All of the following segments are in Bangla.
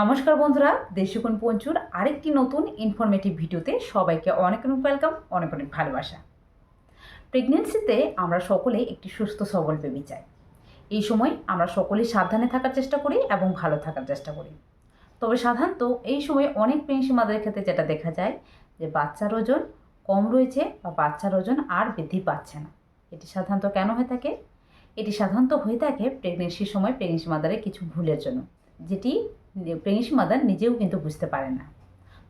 নমস্কার বন্ধুরা দেশিকোণ পঞ্চুর আরেকটি নতুন ইনফরমেটিভ ভিডিওতে সবাইকে অনেক অনেক ওয়েলকাম অনেক অনেক ভালোবাসা। প্রেগনেন্সিতে আমরা সকলে একটি সুস্থ সবল বেবি চাই। এই সময় আমরা সকলেই সাবধানে থাকার চেষ্টা করি এবং ভালো থাকার চেষ্টা করি। তবে সাধারণত এই সময় অনেক মাদের ক্ষেত্রে যেটা দেখা যায় যে বাচ্চার ওজন কম রয়েছে বা বাচ্চার ওজন আর বৃদ্ধি পাচ্ছে না। এটি সাধারণত কেন হয়ে থাকে? এটি সাধারণত হয়ে থাকে প্রেগনেন্সির সময় প্রেগনেন্সি মাদারের কিছু ভুলের জন্য, যেটি প্রেগনেন্সি মাদার নিজেও কিন্তু বুঝতে পারে না।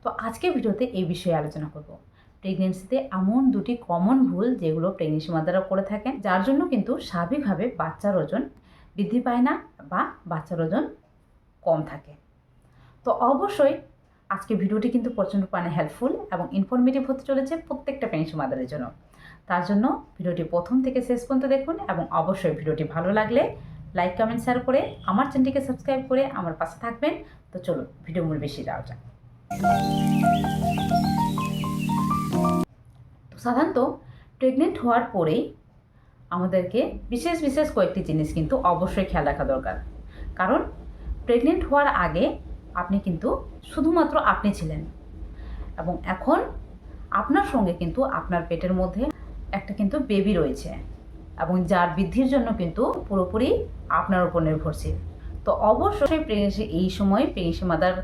তো আজকে ভিডিওতে এই বিষয়ে আলোচনা করব। প্রেগনেন্সিতে এমন দুটি কমন ভুল যেগুলো প্রেগনেন্সি মাদাররা করে থাকেন, যার জন্য কিন্তু স্বাভাবিকভাবে বাচ্চার ওজন বৃদ্ধি পায় না বা বাচ্চার ওজন কম থাকে। তো অবশ্যই আজকে ভিডিওটি কিন্তু প্রচণ্ড পানে হেল্পফুল এবং ইনফরমেটিভ হতে চলেছে প্রত্যেকটা প্রেগনেন্সি মাদারের জন্য। তার জন্য ভিডিওটি প্রথম থেকে শেষ পর্যন্ত দেখুন এবং অবশ্যই ভিডিওটি ভালো লাগলে লাইক কমেন্ট শেয়ার করে আমার চ্যানেলটিকে সাবস্ক্রাইব করে আমার পাশে থাকবেন। তো চলো ভিডিও মূল বেশি যাওয়া যাক। তো সাধারণত প্রেগনেন্ট হওয়ার পরেই আমাদেরকে বিশেষ বিশেষ কয়েকটি জিনিস কিন্তু অবশ্যই খেয়াল রাখা দরকার। কারণ প্রেগনেন্ট হওয়ার আগে আপনি কিন্তু শুধুমাত্র আপনি ছিলেন। এবং এখন আপনার সঙ্গে কিন্তু আপনার পেটের মধ্যে একটা কিন্তু বেবি রয়েছে। এবং যার বৃদ্ধির জন্য কিন্তু পুরোপুরি আপনার উপর নির্ভরশীল। তো অবশ্যই প্রেগনেন্সি এই সময় প্রেগনেন্সি মাদার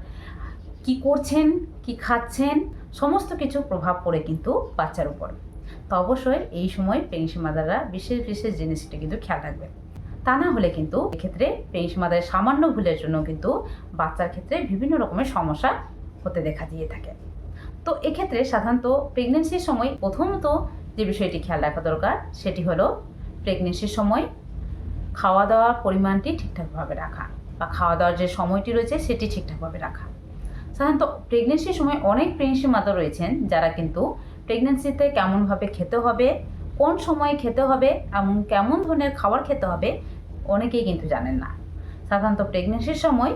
কি করছেন, কি খাচ্ছেন, সমস্ত কিছু প্রভাব পড়ে কিন্তু বাচ্চার উপর। তো অবশ্যই এই সময় প্রেগনেন্সি মাদাররা বিশেষ বিশেষ জিনিসটা কিন্তু খেয়াল রাখবেন। তা না হলে কিন্তু এক্ষেত্রে প্রেগনেন্সি মাদারের সামান্য ভুলের জন্য কিন্তু বাচ্চার ক্ষেত্রে বিভিন্ন রকমের সমস্যা হতে দেখা দিয়ে থাকে। তো এক্ষেত্রে সাধারণত প্রেগনেন্সির সময় প্রথমত যে বিষয়টি খেয়াল রাখা দরকার, সেটি হলো প্রেগনেন্সির সময় খাওয়া দাওয়ার পরিমাণটি ঠিকঠাকভাবে রাখা বা খাওয়া দাওয়ার যে সময়টি রয়েছে সেটি ঠিকঠাকভাবে রাখা। সাধারণত প্রেগনেন্সির সময় অনেক প্রেগনেন্সি মাতা রয়েছেন যারা কিন্তু প্রেগনেন্সিতে কেমনভাবে খেতে হবে, কোন সময়ে খেতে হবে এবং কেমন ধরনের খাবার খেতে হবে অনেকেই কিন্তু জানেন না। সাধারণত প্রেগনেন্সির সময়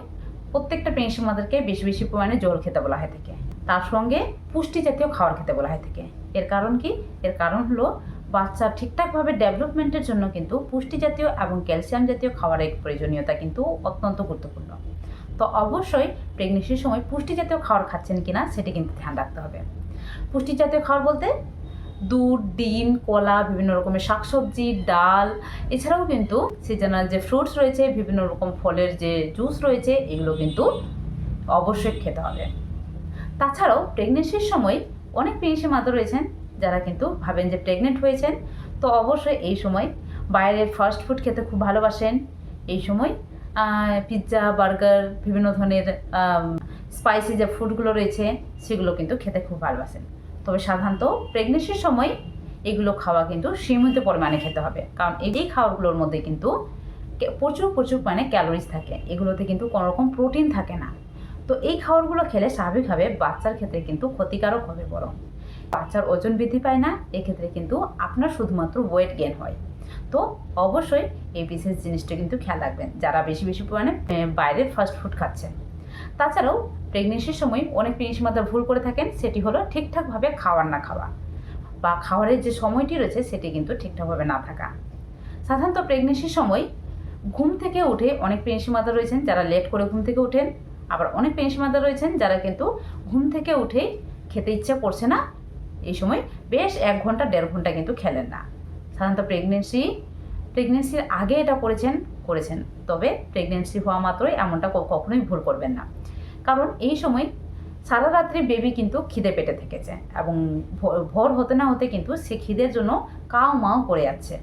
প্রত্যেকটা প্রেগনেন্সি মাদেরকে বেশি বেশি পরিমাণে জল খেতে বলা হয় থাকে। তার সঙ্গে পুষ্টি জাতীয় খাবার খেতে বলা হয় থাকে। এর কারণ কি? এর কারণ হলো বাচ্চার ঠিকঠাকভাবে ডেভেলপমেন্টের জন্য কিন্তু পুষ্টি জাতীয় এবং ক্যালসিয়াম জাতীয় খাবারের প্রয়োজনীয়তা কিন্তু অত্যন্ত গুরুত্বপূর্ণ। তো অবশ্যই প্রেগনেন্সির সময় পুষ্টি জাতীয় খাবার খাচ্ছেন কিনা সেটি কিন্তু ধ্যান রাখতে হবে। পুষ্টি জাতীয় খাবার বলতে দুধ, ডিম, কলা, বিভিন্ন রকমের শাকসবজি, ডাল, এছাড়াও কিন্তু সিজনাল যে ফ্রুটস রয়েছে, বিভিন্ন রকম ফলের যে জুস রয়েছে, এগুলো কিন্তু অবশ্যই খেতে হবে। তাছাড়াও প্রেগনেন্সির সময় অনেক প্রেগনেন্সি মাতা রয়েছেন যারা কিন্তু ভাবেন যে প্রেগনেন্ট হয়েছেন, তো অবশ্যই এই সময় বাইরের ফাস্ট ফুড খেতে খুব ভালোবাসেন। এই সময় পিৎজা বার্গার বিভিন্ন ধরনের স্পাইসি যে ফুডগুলো রয়েছে, সেগুলো কিন্তু খেতে খুব ভালোবাসেন। তবে সাধারণত প্রেগনেন্সির সময় এগুলো খাওয়া কিন্তু সীমিত পরিমাণে খেতে হবে। কারণ এই খাবারগুলোর মধ্যে কিন্তু প্রচুর প্রচুর মানে ক্যালোরিজ থাকে। এগুলোতে কিন্তু কোনো রকম প্রোটিন থাকে না। তো এই খাবারগুলো খেলে স্বাভাবিকভাবে বাচ্চার ক্ষেত্রে কিন্তু ক্ষতিকারক হবে বরং। বাচ্চার ওজন বৃদ্ধি পায় না, এক্ষেত্রে কিন্তু আপনার শুধুমাত্র ওয়েট গেন হয়। তো অবশ্যই এই বিশেষ জিনিসটা কিন্তু খেয়াল রাখবেন, যারা বেশি বেশি পরিমাণে বাইরের ফাস্ট ফুড খাচ্ছেন তাছাড়াও প্রেগনেন্সির সময় অনেক মাতা ভুল করে থাকেন, সেটি হলো ঠিকঠাকভাবে খাওয়ার না খাওয়া বা খাওয়ারের যে সময়টি রয়েছে, সেটি কিন্তু ঠিকঠাকভাবে না থাকা। সাধারণত প্রেগনেন্সির সময় ঘুম থেকে উঠে অনেক মাতা রয়েছেন, যারা লেট করে ঘুম থেকে ওঠেন। আবার অনেক মাতা রয়েছেন, যারা কিন্তু ঘুম থেকে উঠেই খেতে ইচ্ছা করছে না এই সময় বেশ এক ঘণ্টা, দেড় ঘণ্টা কিন্তু খেলেন না। সাধারণত প্রেগনেন্সি প্রেগনেন্সির আগে এটা করেছেন করেছেন। তবে প্রেগনেন্সি হওয়া মাত্রই এমনটা কখনোই ভুল করবেন না। কারণ এই সময় সারা রাত্রি বেবি কিন্তু খিদে পেটে থেকেছে এবং ভোর হতে না হতে কিন্তু সে খিদের জন্য কাউ মাও করে যাচ্ছে।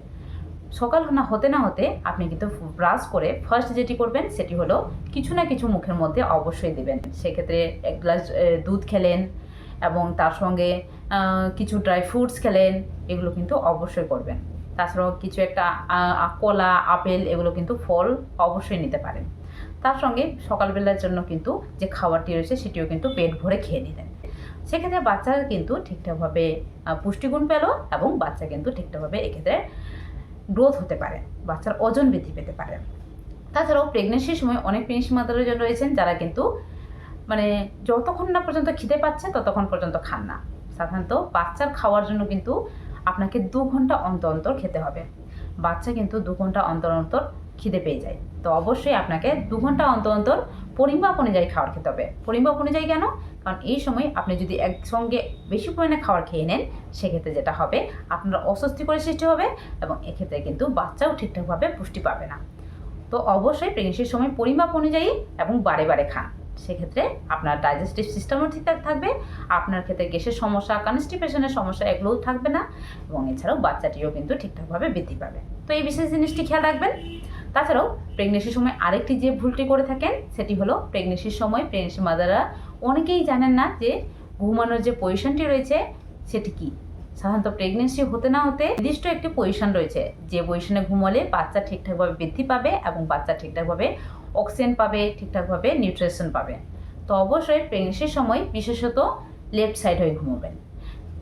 সকাল না হতে না হতে আপনি কিন্তু ব্রাশ করে ফার্স্ট যেটি করবেন সেটি হলো কিছু না কিছু মুখের মধ্যে অবশ্যই দেবেন। সেক্ষেত্রে এক গ্লাস দুধ খেলেন এবং তার সঙ্গে কিছু ড্রাই ফ্রুটস খেলেন, এগুলো কিন্তু অবশ্যই করবেন। তাছাড়াও কিছু একটা কলা, আপেল, এগুলো কিন্তু ফল অবশ্যই নিতে পারেন। তার সঙ্গে সকালবেলার জন্য কিন্তু যে খাবারটি রয়েছে, সেটিও কিন্তু পেট ভরে খেয়ে নিলেন। সেক্ষেত্রে বাচ্চা কিন্তু ঠিকঠাকভাবে পুষ্টিগুণ পেল এবং বাচ্চা কিন্তু ঠিকঠাকভাবে এক্ষেত্রে গ্রোথ হতে পারে, বাচ্চার ওজন বৃদ্ধি পেতে পারে। তাছাড়াও প্রেগনেন্সির সময় অনেক প্রেগনেন্সি মাতারা রয়েছেন, যারা কিন্তু মানে যতক্ষণ না পর্যন্ত খিদে পাচ্ছে, ততক্ষণ পর্যন্ত খান না। সাধারণত বাচ্চার খাওয়ার জন্য কিন্তু আপনাকে দু ঘণ্টা অন্তর অন্তর খেতে হবে। বাচ্চা কিন্তু দু ঘণ্টা অন্তর অন্তর খিদে পেয়ে যায়। তো অবশ্যই আপনাকে দু ঘণ্টা অন্তর অন্তর পরিমাপ অনুযায়ী খাবার খেতে হবে। পরিমাপ অনুযায়ী কেন? কারণ এই সময় আপনি যদি একসঙ্গে বেশি পরিমাণে খাবার খেয়ে নেন, সেক্ষেত্রে যেটা হবে, আপনার অস্বস্তিকর সৃষ্টি হবে এবং এক্ষেত্রে কিন্তু বাচ্চাও ঠিকঠাকভাবে পুষ্টি পাবে না। তো অবশ্যই প্রেগনেন্সির সময় পরিমাপ অনুযায়ী এবং বারে বারে খান। সেক্ষেত্রে আপনার ডাইজেস্টিভ সিস্টেমও ঠিকঠাক থাকবে, আপনার ক্ষেত্রে গ্যাসের সমস্যা কনস্টিপেশনের সমস্যা এগুলোও থাকবে না এবং এছাড়াও বাচ্চাটিও কিন্তু ঠিকঠাকভাবে বৃদ্ধি পাবে। তো এই বিশেষ জিনিসটি খেয়াল রাখবেন। তাছাড়াও প্রেগনেন্সির সময় আরেকটি যে ভুলটি করে থাকেন, সেটি হলো প্রেগনেন্সির সময় প্রেগনেন্সি মাদাররা অনেকেই জানেন না যে ঘুমানোর যে পজিশনটি রয়েছে, সেটি কি? সাধারণত প্রেগনেন্সি হতে না হতে নির্দিষ্ট একটি পজিশন রয়েছে, যে পজিশনে ঘুমালে বাচ্চা ঠিকঠাকভাবে বৃদ্ধি পাবে এবং বাচ্চা ঠিকঠাকভাবে অক্সিজেন পাবে, ঠিকঠাকভাবে নিউট্রিশন পাবে। তো অবশ্যই প্রেগনেন্সির সময় বিশেষত লেফট সাইড হয়ে ঘুমাবেন।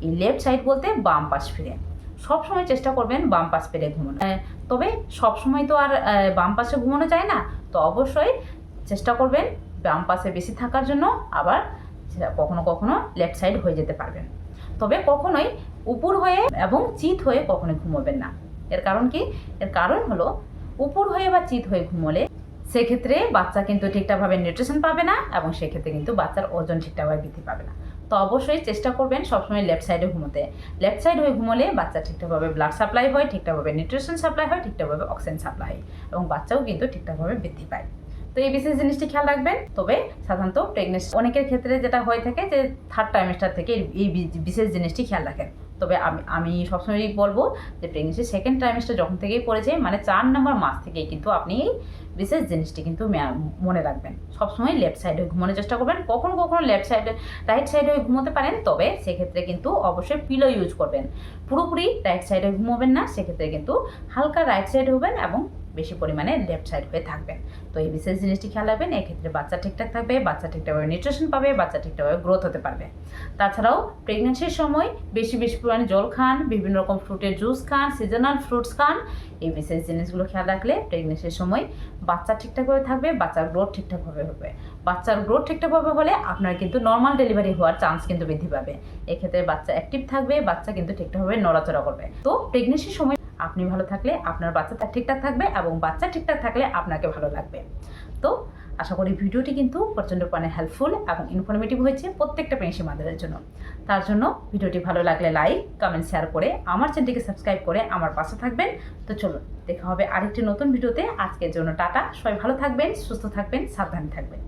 এই লেফট সাইড বলতে বাম পাশ ফিরে। সব সময় চেষ্টা করবেন বাম পাশ ফিরে ঘুমানো তবে সব সময় তো আর বাম পাশে ঘুমানো যায় না। তো অবশ্যই চেষ্টা করবেন বাম পাশে বেশি থাকার জন্য আবার কখনো কখনো লেফট সাইড হয়ে যেতে পারবেন। তবে কখনোই উপর হয়ে এবং চিত হয়ে কখনোই ঘুমোবেন না। এর কারণ কি? এর কারণ হলো উপর হয়ে বা চিত হয়ে ঘুমোলে সেক্ষেত্রে বাচ্চা কিন্তু ঠিকঠাকভাবে নিউট্রিশন পাবে না এবং সেক্ষেত্রে কিন্তু বাচ্চার ওজন ঠিকঠাকভাবে বৃদ্ধি পাবে না। তো অবশ্যই চেষ্টা করবেন সবসময় লেফট সাইডে ঘুমোতে। লেফট সাইড হয়ে ঘুমোলে বাচ্চা ঠিকঠাকভাবে ব্লাড সাপ্লাই হয়, ঠিকঠাকভাবে নিউট্রিশন সাপ্লাই হয়, ঠিকঠাকভাবে অক্সিজেন সাপ্লাই হয় এবং বাচ্চাও কিন্তু ঠিকঠাকভাবে বৃদ্ধি পায়। তো এই বিশেষ জিনিসটি খেয়াল রাখবেন। তবে সাধারণত প্রেগনেন্সি অনেকের ক্ষেত্রে যেটা হয়ে থাকে যে থার্ড ট্রাইমেস্টার থেকে এই বিশেষ জিনিসটি খেয়াল রাখেন। তবে আমি আমি সবসময়ই বলব যে প্রেগনেন্সি সেকেন্ড ট্রাইমেস্টার যখন থেকেই পড়েছে মানে চার নম্বর মাস থেকেই কিন্তু আপনি এই বিশেষ জিনিসটি কিন্তু মনে রাখবেন। সবসময় লেফট সাইডে ঘুমানোর চেষ্টা করবেন। কখনো কখনো লেফট সাইডে রাইট সাইডে ঘুমোতে পারেন, তবে সেক্ষেত্রে কিন্তু অবশ্যই পিলো ইউজ করবেন। পুরোপুরি রাইট সাইডে ঘুমোবেন না, সেক্ষেত্রে কিন্তু হালকা রাইট সাইডে হবেন এবং বেশি পরিমাণে লেফট সাইড হয়ে থাকবেন তো এই বিশেষ জিনিসটি খেয়াল রাখবেন, এক্ষেত্রে বাচ্চা ঠিকঠাক থাকবে, বাচ্চা ঠিকঠাকভাবে নিউট্রিশন পাবে, বাচ্চা ঠিকঠাকভাবে গ্রোথ হতে পারবে। তাছাড়াও প্রেগনেন্সির সময় বেশি বেশি পরিমাণে জল খান, বিভিন্ন রকম ফ্রুটের জুস খান সিজনাল ফ্রুটস খান। এই বিশেষ জিনিসগুলো খেয়াল রাখলে প্রেগনেন্সির সময় বাচ্চা ঠিকঠাকভাবে থাকবে, বাচ্চার গ্রোথ ঠিকঠাকভাবে হবে। বাচ্চার গ্রোথ ঠিকঠাকভাবে হলে আপনার কিন্তু নর্মাল ডেলিভারি হওয়ার চান্স কিন্তু বৃদ্ধি পাবে। এক্ষেত্রে বাচ্চা অ্যাক্টিভ থাকবে, বাচ্চা কিন্তু ঠিকঠাকভাবে নড়াচড়া করবে। তো প্রেগনেন্সির সময় আপনি ভালো থাকলে আপনার বাচ্চা তার ঠিকঠাক থাকবে এবং বাচ্চা ঠিকঠাক থাকলে আপনাকে ভালো লাগবে। তো আশা করি ভিডিওটি কিন্তু প্রচণ্ড পরিমাণে হেল্পফুল এবং ইনফরমেটিভ হয়েছে প্রত্যেকটা পেন্সি মাদারের জন্য। তার জন্য ভিডিওটি ভালো লাগলে লাইক কমেন্ট শেয়ার করে আমার চ্যানেলটিকে সাবস্ক্রাইব করে আমার পাশে থাকবেন। তো চলুন, দেখা হবে আরেকটি নতুন ভিডিওতে। আজকের জন্য টাটা। সবাই ভালো থাকবেন, সুস্থ থাকবেন, সাবধানে থাকবেন।